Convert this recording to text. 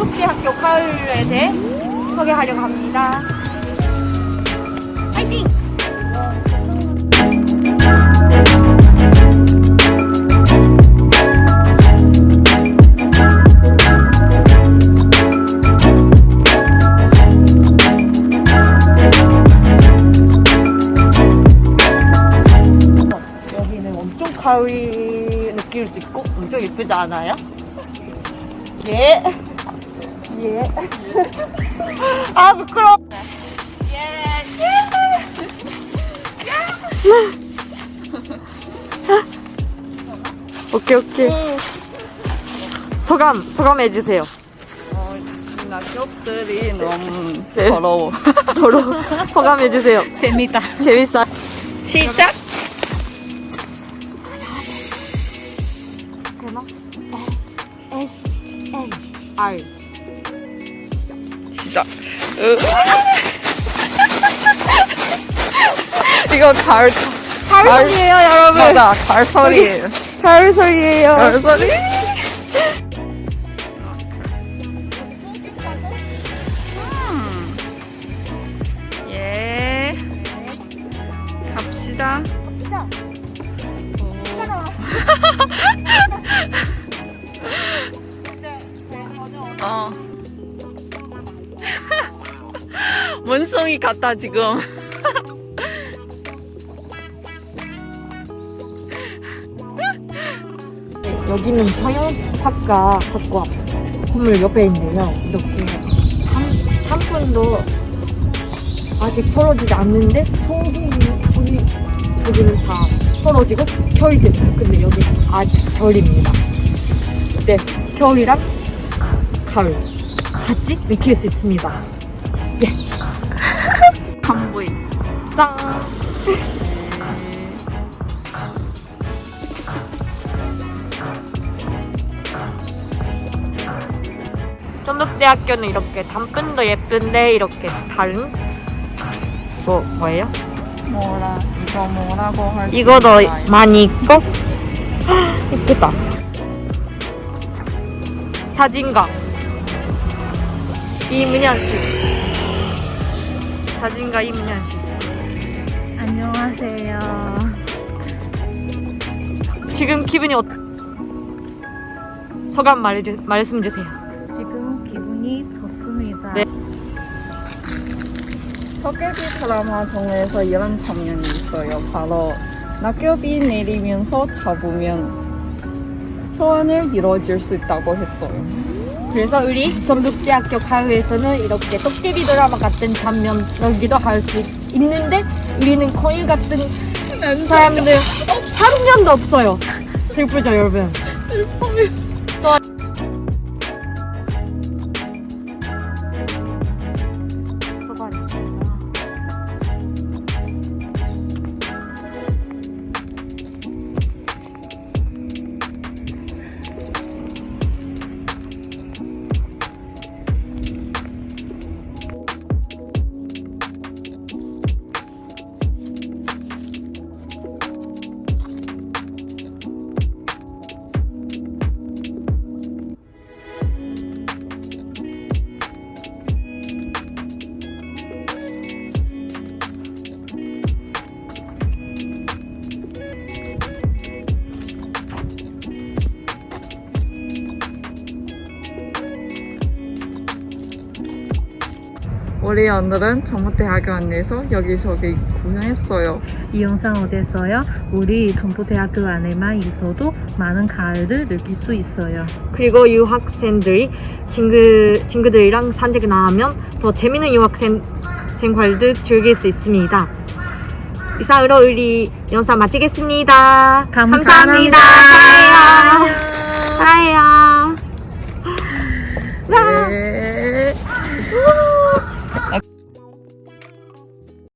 우리가 전북대학교 가을에 대해 소개하려고 합니다. 파이팅! 여기는 엄청 가을 느낄 수 있고 엄청 예쁘지 않아요? 예. 예. 아 부끄러워. 예. 오케이 오케이. 소감 소감 해주세요. 어, 낙엽들이 너무 네. 더러워. 서로 소감 해주세요. 재밌다. 재밌어. 시작! 그러나 S N R 으. 이거 가을, 가을 소리예요 여러분. 맞아, 가을 소리예요. 가을 소리예요. 가을 소리? 음. 예. 갑시다. 오. 원숭이 같다 지금. 여기는 경영학과 학과 건물 옆에 있는데요. 이렇게 한, 한푼도 아직 털어지지 않는데 송송이 우리 여기는 다 털어지고 겨울이 됐어요. 근데 여기 아직 겨울입니다. 네, 겨울이랑 가을 같이 느낄 수 있습니다. 안 보이. 짠! 전북대학교는 이렇게 단편도 예쁜데 이렇게 다른 뭐 뭐예요? 뭐라 이거 뭐라고 할 이거도 많이 있고 예쁘다. 사진가 이문현 씨. 사진가 이문현 씨. 안녕하세요. 지금 기분이 어떠? 소감 말해주 말씀 주세요. 지금 기분이 좋습니다. 네. 도깨비 드라마 중에서 이런 장면이 있어요. 바로 낙엽이 내리면서 잡으면 소원을 이루어질 수 있다고 했어요. 그래서 우리 전북대학교 가요에서는 이렇게 도깨비 드라마 같은 장면 여기도 할 수 있는데 우리는 코일 같은 사람들 한 명도 없어요. 슬프죠 여러분. 소감입니 우리 오늘은 전북대학교 안에서 여기저기 구경했어요. 이 영상 어땠어요? 우리 동포대학교 안에만 있어도 많은 가을을 느낄 수 있어요. 그리고 유학생들이 친구, 친구들이랑 산책 나가면 더 재밌는 유학생 생활도 즐길 수 있습니다. 이상으로 우리 영상 마치겠습니다. 감사합니다. 감사합니다.